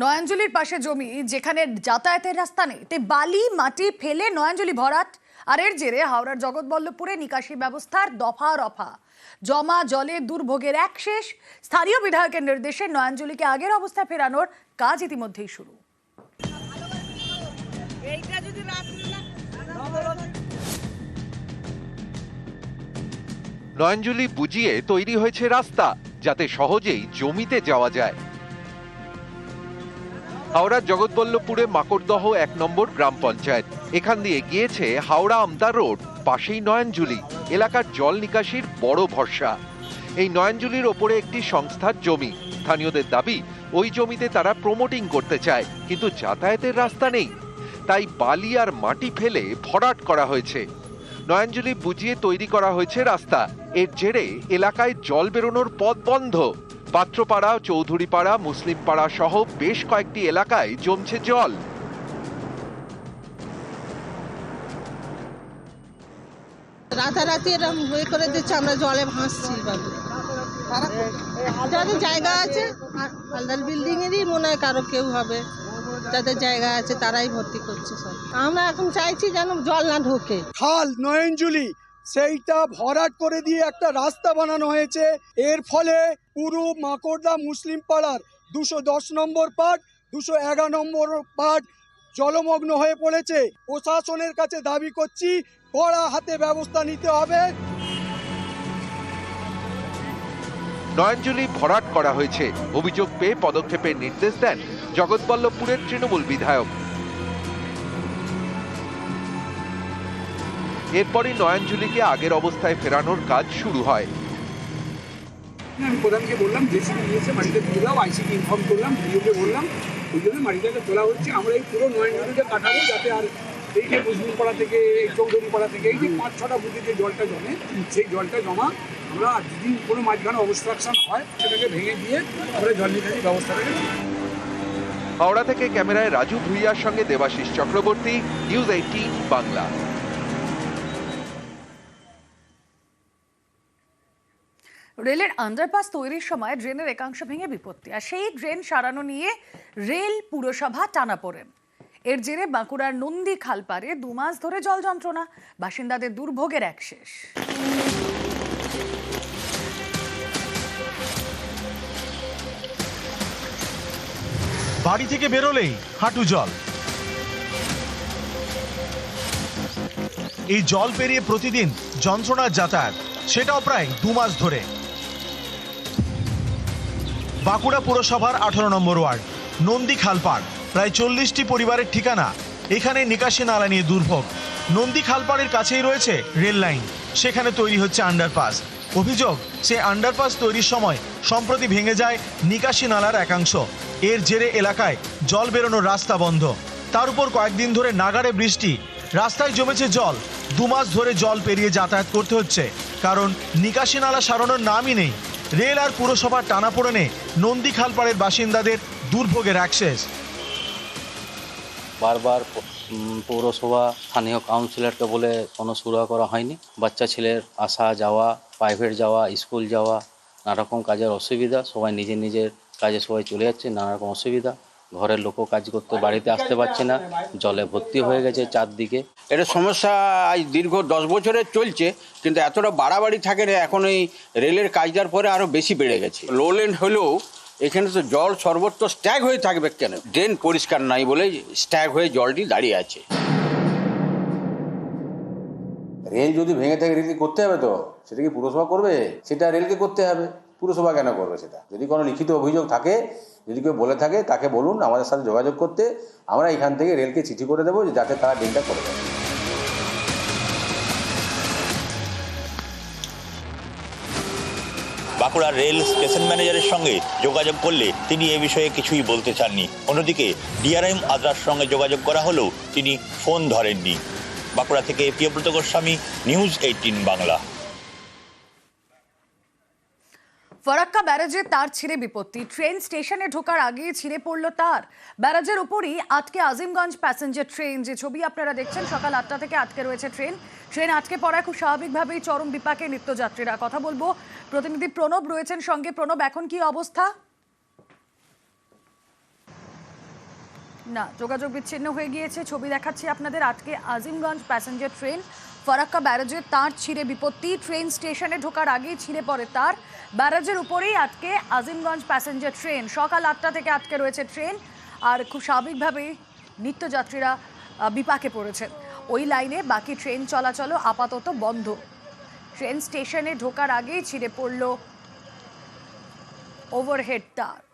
নয়াঞ্জলির পাশে জমি যেখানে যাতায়াতের রাস্তা নেই তে বালি মাটি ফেলে নয়াঞ্জলি ভরাট আর এর জেরে হাওড়ার জগৎবল্লভপুরে নিকাশি ব্যবস্থার দফা রফা। জমা জলে দুর্ভোগের এক শেষ স্থানীয় বিধায়কের নির্দেশে নয়াঞ্জলিকে আগের অবস্থায় ফেরানোর কাজ ইতিমধ্যেই শুরু। এইটা যদি রাত্রি বুঝিয়ে তৈরি হয়েছে রাস্তা যাতে সহজেই জমিতে যাওয়া যায়। হাওড়ার জগৎবল্লভপুরে মাকড়দহ এক নম্বর গ্রাম পঞ্চায়েত। এখান দিয়ে গিয়েছে হাওড়া আমদার রোড, পাশেই নয়নজুলি, এলাকার জল নিকাশির বড় ভরসা। এই নয়নজুলির ওপরে একটি সংস্থার জমি। স্থানীয়দের দাবি, ওই জমিতে তারা প্রমোটিং করতে চায়, কিন্তু যাতায়াতের রাস্তা নেই। তাই বালি আর মাটি ফেলে ভরাট করা হয়েছে। নয়নজুলি বুঝিয়ে তৈরি করা হয়েছে রাস্তা। এর জেরে এলাকায় জল বেরোনোর পথ বন্ধ। পাত্রপাড়া চৌধুরীপাড়া মুসলিম পাড়া সহ বেশ কয়েকটি এলাকায় জমছে জল। রাতারাতি এরকম বই করে দিচ্ছে আমরা জলে ভাসছি বাবু যাদের জায়গা আছে আর বিল্ডিং এরই মনে হয় কারও কেউ হবে। যাদের জায়গা আছে তারাই ভর্তি করছে সব। আমরা এখন চাইছি যেন জল না ঢোকে। খাল নয়নজুলি সেইটা ভরাট করে দিয়ে একটা রাস্তা বানানো হয়েছে। এর ফলে পুরো মাকড়দা মুসলিম পাড়ার দুশো দশ নম্বর পার্ট, দুশো এগারো নম্বর পার্ট জলমগ্ন হয়ে পড়েছে। প্রশাসনের কাছে দাবি করছি, কড়া হাতে ব্যবস্থা নিতে হবে। নয়নজুলি ভরাট করা হয়েছে। অভিযোগ পেয়ে পদক্ষেপের নির্দেশ দেন জগৎবল্লভপুরের তৃণমূল বিধায়ক। এরপরই নয়নজুলিকে আগের অবস্থায় ফেরানোর কাজ শুরু হয়। আমি প্রধানকে বললাম জেসিবি নিয়েছে মাটিটা দিয়ে দাও আইসিকে ইনফর্ম করলাম ভিডিওকে বললাম ওই জন্য মাটিটাকে তোলা হচ্ছে। আমরা এই পুরো নয়নজুলিটা কাটাবো যাতে আর এই যে মুসলিম থেকে এই চৌধুরী পাড়া থেকে এই যে পাঁচ ছটা বুথে যে জলটা জমে সেই জলটা জমা আমরা যদি কোনো মাঝখানে অবস্ট্রাকশন হয় সেটাকে ভেঙে দিয়ে আমরা জল নিকাশি ব্যবস্থাটাকে হাওড়া থেকে ক্যামেরায় রাজু ভুইয়ার সঙ্গে দেবাশিস চক্রবর্তী নিউজ এইটিন বাংলা। রেলের আন্ডারপাস তৈরির সময় ড্রেনের একাংশ ভেঙে বিপত্তি, আর সেই ড্রেন সারানো নিয়ে রেল পুরসভা টানা পড়েন এর জেরে বাঁকুড়ার নন্দী খালপাড়ে দু মাস ধরে জল যন্ত্রণা, বাসিন্দাদের দুর্ভোগের এক শেষ। বাড়ি থেকে বেরোলেই হাঁটু জল। এই জল পেরিয়ে প্রতিদিন যন্ত্রণার যাতায়াত, সেটাও প্রায় দু মাস ধরে। বাঁকুড়া পুরসভার আঠারো নম্বর ওয়ার্ড, নন্দী খালপাড় প্রায় চল্লিশটি পরিবারের ঠিকানা এখানে নিকাশি নালা নিয়ে দুর্ভোগ। নন্দী খালপাড়ের কাছেই রয়েছে রেল লাইন, সেখানে তৈরি হচ্ছে আন্ডারপাস। অভিযোগ, সে আন্ডারপাস তৈরির সময় সম্প্রতি ভেঙে যায় নিকাশি নালার একাংশ। এর জেরে এলাকায় জল বেরোনোর রাস্তা বন্ধ। তার উপর কয়েকদিন ধরে নাগাড়ে বৃষ্টি। রাস্তায় জমেছে জল। দু মাস ধরে জল পেরিয়ে যাতায়াত করতে হচ্ছে। কারণ নিকাশি নালা সারানোর নামই নেই। রেল আর পুরসভার টানাপোড়েনে নন্দী খালপাড়ের বাসিন্দাদের দুর্ভোগের অ্যাক্সেস বারবার পৌরসভা স্থানীয় কাউন্সিলরকে বলে কোনো সুরা করা হয়নি। বাচ্চা ছেলের আসা যাওয়া, প্রাইভেট যাওয়া, স্কুল যাওয়া, নানারকম কাজের অসুবিধা, সবাই নিজের নিজের কাজে সবাই চলে যাচ্ছে, নানারকম অসুবিধা। ঘরের লোকও কাজ করতে বাড়িতে আসতে পারছে না জলে ভর্তি হয়ে গেছে চারদিকে। এটা সমস্যা আজ দীর্ঘ দশ বছরের চলছে কিন্তু এতটা বাড়াবাড়ি থাকে না এখন এই রেলের কাজটার পরে আরও বেশি বেড়ে গেছে। লোল্যান্ড হলেও এখানে তো জল সর্বত্র স্ট্যাগ হয়ে থাকবে কেন? ড্রেন পরিষ্কার নাই বলে স্ট্যাগ হয়ে জলটি দাঁড়িয়ে আছে। রেল যদি ভেঙে থাকে রেলকে করতে হবে তো? সেটা কি পুরসভা করবে? সেটা রেলকে করতে হবে। পুরসভা কেন করবে সেটা? যদি কোনো লিখিত অভিযোগ থাকে, যদি কেউ বলে থাকে, তাকে বলুন, আমাদের সাথে যোগাযোগ করতে। আমরা এখান থেকে রেলকে চিঠি করে দেবো যাতে তারা ড্রেনটা করে দেয়। বাঁকুড়ার রেল স্টেশন ম্যানেজারের সঙ্গে যোগাযোগ করলে তিনি এ বিষয়ে কিছুই বলতে চাননি। অন্যদিকে, ডিআরএম আদ্রার সঙ্গে যোগাযোগ করা হলেও তিনি ফোন ধরেননি। বাঁকুড়া থেকে প্রিয়ব্রত গোস্বামী, নিউজ এইটিন বাংলা। ফরাক্কা ব্যারাজে তার ছিঁড়ে বিপত্তি। ট্রেন স্টেশনে ঢোকার আগেই ছিঁড়ে পড়ল তার। ব্যারাজের উপরই আটকে আজিমগঞ্জ প্যাসেঞ্জার ট্রেন। যে ছবি আপনারা দেখছেন, সকাল আটটা থেকে আটকে রয়েছে ট্রেন। ট্রেন আটকে পড়ায় খুব স্বাভাবিকভাবেই চরম বিপাকে নিত্যযাত্রীরা কথা বলব। প্রতিনিধি প্রণব রয়েছেন সঙ্গে। প্রণব, এখন কি অবস্থা? না, যোগাযোগ বিচ্ছিন্ন হয়ে গিয়েছে। ছবি দেখাচ্ছি আপনাদের আজকে আজিমগঞ্জ প্যাসেঞ্জার ট্রেন। ফারাক্কা ব্যারাজে তার ছিঁড়ে বিপত্তি। ট্রেন স্টেশনে ঢোকার আগেই ছিঁড়ে পড়ে তার। ব্যারাজের উপরেই আটকে আজিমগঞ্জ প্যাসেঞ্জার ট্রেন। সকাল আটটা থেকে আটকে রয়েছে ট্রেন। আর খুব স্বাভাবিকভাবেই নিত্যযাত্রীরা বিপাকে পড়েছেন ওই লাইনে বাকি ট্রেন চলাচলও আপাতত বন্ধ। ট্রেন স্টেশনে ঢোকার আগেই ছিঁড়ে পড়ল ওভারহেড তার।